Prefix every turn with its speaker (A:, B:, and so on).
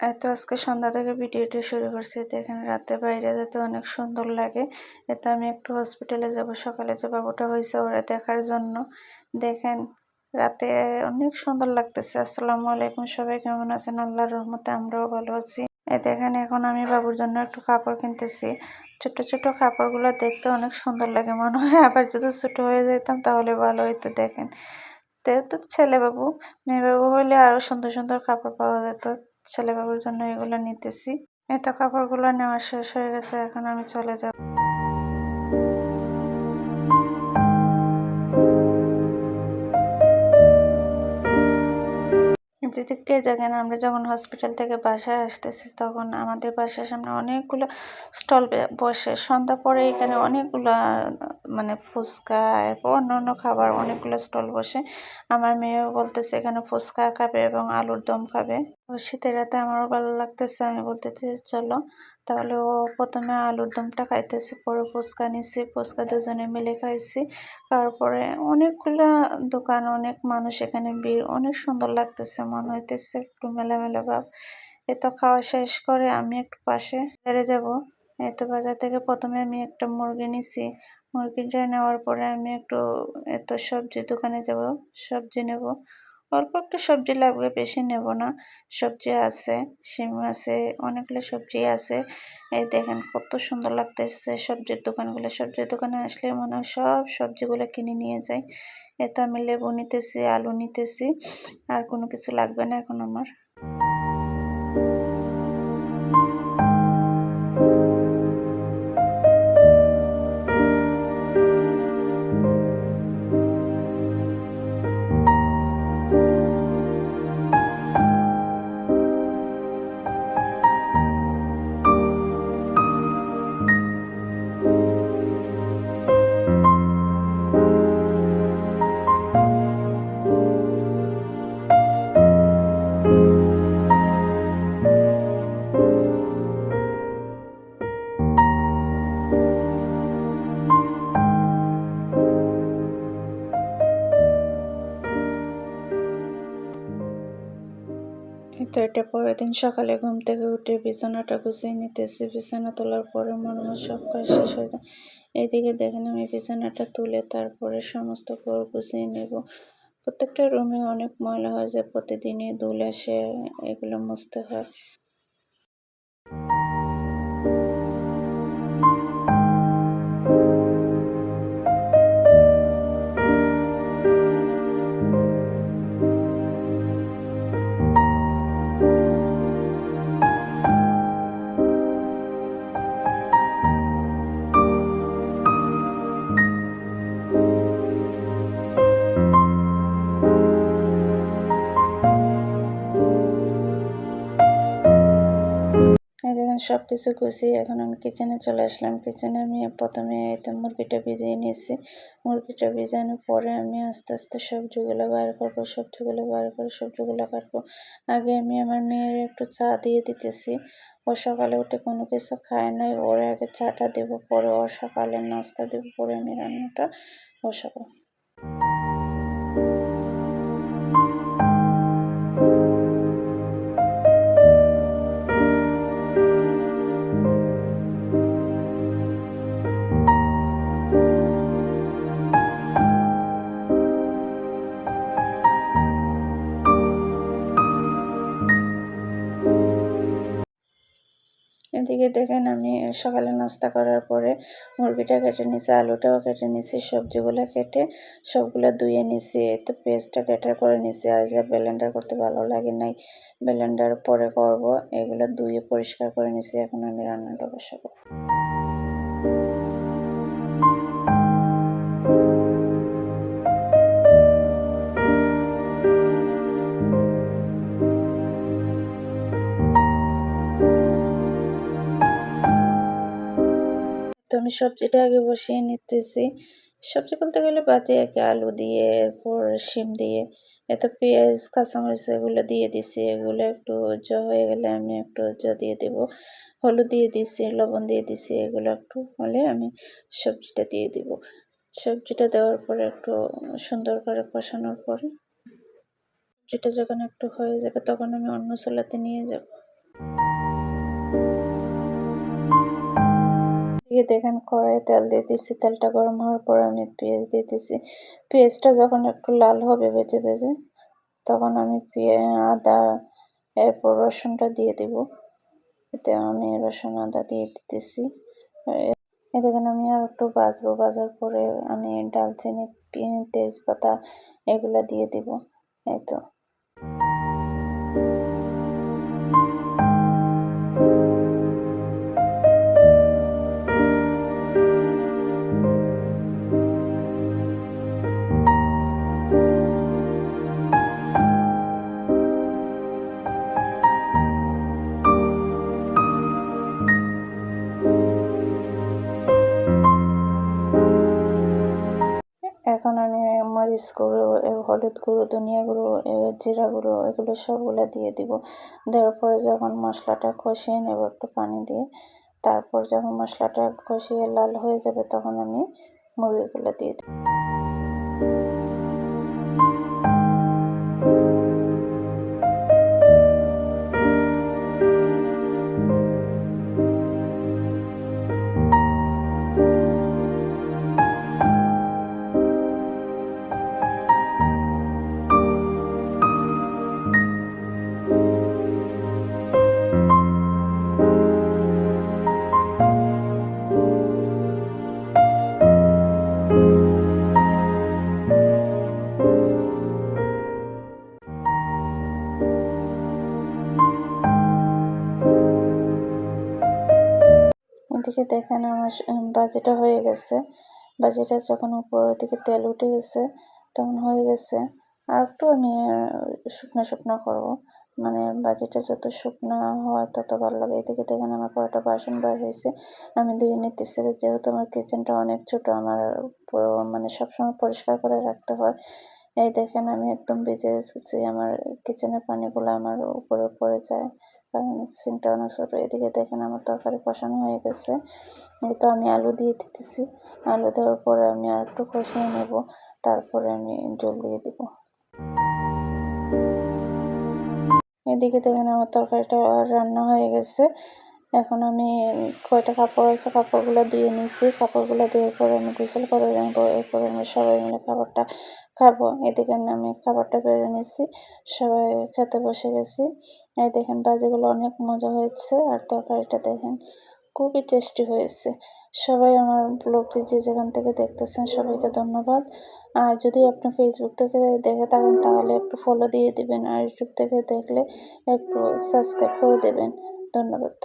A: এত আজকে সন্ধ্যা থেকে ভিডিওটি শুরু করছি দেখেন রাতে বাইরে যেতে অনেক সুন্দর লাগে। এতে আমি একটু হসপিটালে যাব, সকালে যে বাবুটা হয়েছে ওরা দেখার জন্য। দেখেন, রাতে অনেক সুন্দর লাগতেছে। আসসালামু আলাইকুম, সবাই কেমন আছেন? আল্লাহর রহমতে আমরাও ভালো আছি। এ দেখেন, এখন আমি বাবুর জন্য একটু কাপড় কিনতেছি। ছোট ছোট কাপড়গুলো দেখতে অনেক সুন্দর লাগে। মনে হয় আবার যদি ছোটো হয়ে যেতাম তাহলে ভালো হইতো, দেখেন। তো ছেলে বাবু, মেয়ে বাবু হইলে আরও সুন্দর সুন্দর কাপড় পাওয়া যেত। ছেলে বাবুর জন্য এগুলো নিতেছি। এত কাপড়গুলো নেওয়া শেষ হয়ে গেছে, এখন আমি চলে যাব। দিদিকে দেখেন আমরা যখন হসপিটাল থেকে বাসায় আসতেছি তখন আমাদের বাসার সামনে অনেকগুলো স্টল বসে। সন্ধ্যা পরে এখানে অনেকগুলো মানে ফুচকা, এরপর অন্য অন্য খাবার অনেকগুলো স্টল বসে। আমার মেয়েও বলতেছে এখানে ফুচকা খাবে এবং আলুর দম খাবে। শীতের রাতে আমারও ভালো লাগতেছে, আমি বলতেছি চলো। তাহলে ও প্রথমে আলুর দমটা খাইতেছে, পরে ফুচকা নিছি, ফুচকা দুজনে মিলে খাইছি। তারপরে অনেকগুলো দোকান, অনেক মানুষ এখানে ভিড়, অনেক সুন্দর লাগতেছে, মনে হইতেছে একটু মেলামেলা ভাব। এত খাওয়া শেষ করে আমি একটু পাশে বেড়ে যাব। এত বাজার থেকে প্রথমে আমি একটা মুরগি নিছি। মুরগিটা নেওয়ার পরে আমি একটু এত সবজি দোকানে যাব, সবজি নেব। অল্প একটু সবজি লাগবে, বেশি নেব না। সবজি আছে, শিম আছে, অনেকগুলো সবজি আছে। এই দেখেন কত সুন্দর লাগতেছে সবজির দোকানগুলো। সবজির দোকানে আসলে মনে হয় সব সবজিগুলো কিনে নিয়ে যাই। তো আমি লেবু নিতেছি, আলু নিতেছি, আর কোনো কিছু লাগবে না এখন আমার। তো এটা পরের দিন সকালে ঘুম থেকে উঠে বিছানাটা গুছিয়ে নিতেছি। বিছানা তোলার পরে মনে হয় সব কাজ শেষ হয়ে যায়। এইদিকে দেখেন আমি বিছানাটা তুলে তারপরে সমস্ত ঘর গুছিয়ে নেব। প্রত্যেকটা রুমে অনেক ময়লা হয় যে প্রতিদিনই দুল আসে, এগুলো মুছতে হয়। সব কিছু গুছিয়ে এখন আমি কিচেনে চলে আসলাম। কিচেনে আমি প্রথমে এতে মুরগিটা ভিজিয়ে নিয়েছি। মুরগিটা ভিজানোর পরে আমি আস্তে আস্তে সবজিগুলো বার করব, সবজিগুলো বার করে সবজিগুলো কাটবো আগে আমি আমার মেয়ের একটু চা দিয়ে দিতেছি। ও সকালে উঠে কোনো কিছু খায় নাই। ওর আগে চাটা দেবো, পরে ওর সকালে নাস্তা দেবো, পরে আমি রান্নাটা বসাবো। এদিকে দেখেন আমি সকালে নাস্তা করার পরে মুরগিটা কেটে নিছি, আলুটাও কেটে নিছি, সবজিগুলো কেটে সবগুলো ধুয়ে নিছি, তো পেস্টটা কেটার করে নিছি। আজ ব্লেন্ডার করতে ভালো লাগে নাই, ব্লেন্ডার পরে করব, এগুলো ধুয়ে পরিষ্কার করে নিছি, এখন আমি রান্নাটা বসাবো। তো আমি সবজিটা আগে বসিয়ে নিতেছি। সবজি বলতে গেলে বাজে একে আলু দিয়ে, এরপর শিম দিয়ে, এত পেঁয়াজ, কাঁচামরিচ এগুলো দিয়ে দিছি। এগুলো একটু জ হয়ে গেলে আমি একটু জ দিয়ে দেব। হলুদ দিয়ে দিছি, লবণ দিয়ে দিছি, এগুলো একটু হলে আমি সবজিটা দিয়ে দিব। সবজিটা দেওয়ার পরে একটু সুন্দর করে কষানোর পরে সবজিটা যখন একটু হয়ে যাবে তখন আমি অন্য চুলাতে নিয়ে যাব। দিয়ে দেখেন কড়াইয়ে তেল দিয়ে দিচ্ছি তেলটা গরম হওয়ার পর আমি পেঁয়াজ দিয়ে দিচ্ছি পেঁয়াজটা যখন একটু লাল হবে বেজে বেজে তখন আমি আদা, এরপর রসুনটা দিয়ে দিব। এতে আমি রসুন, আদা দিয়ে দিতেছি। এ দেখেন আমি আর একটু বাজবো বাজার পরে আমি ডালচিনি তেজপাতা এগুলো দিয়ে দিব। এই তো। মরিচ গুঁড়ো হলুদ গুঁড়ো ধনিয়া গুঁড়ো জিরা গুঁড়ো এগুলো সবগুলো দিয়ে দিব। দেওয়ার পরে যখন মশলাটা কষিয়ে নেব একটু পানি দিয়ে, তারপর যখন মশলাটা কষিয়ে লাল হয়ে যাবে তখন আমি মুরগিগুলো দিয়ে দিব। এদিকে দেখেন আমার বাজিটা হয়ে গেছে। বাজিটা যখন উপরের দিকে তেল উঠে গেছে, তখন হয়ে গেছে। আর একটু আমি শুকনো শুকনো করব। মানে বাজিটা যত শুকনো হয় তত ভালো লাগে। এদিকে দেখেন আমার কয়টা বাসন বার হয়েছে। আমি ধুয়ে নিতেছি। যেহেতু আমার কিচেনটা অনেক ছোট, আমার মানে সবসময় পরিষ্কার করে রাখতে হয়। এই দেখেন আমি একদম বেজে এসেছি আমার কিচেনের পানিগুলো আমার উপরে পড়ে যায়। কারণ সিনটা অনেক ছোটো, এদিকে দেখেন আমার তরকারি কষানো হয়ে গেছে। তো আমি আলু দিয়ে দিতেছি। আলু দেওয়ার পরে আমি আর একটু কষিয়ে নেব, তারপরে আমি জল দিয়ে দিব। এদিকে দেখেন আমার তরকারিটা রান্না হয়ে গেছে। এখন আমি কয়টা কাপড় আছে, কাপড়গুলো দিয়ে নিচ্ছি কাপড়গুলো দেওয়ার পরে আমি গোসল করে নেব এরপরে আমি সবাই মিলে খাবারটা খাব। এদিকে আমি খাবারটা বেড়ে নিচ্ছি সবাই খেতে বসে গেছি। এই দেখেন বাজিগুলো অনেক মজা হয়েছে, আর তরকারিটা দেখেন খুবই টেস্টি হয়েছে। সবাই আমার ব্লগটি যে যেখান থেকে দেখতেছেন সবাইকে ধন্যবাদ। আর যদি আপনি ফেসবুক থেকে দেখে থাকেন, তাহলে একটু ফলো দিয়ে দিবেন, আর ইউটিউব থেকে দেখলে একটু সাবস্ক্রাইব করে দেবেন। ধন্যবাদ।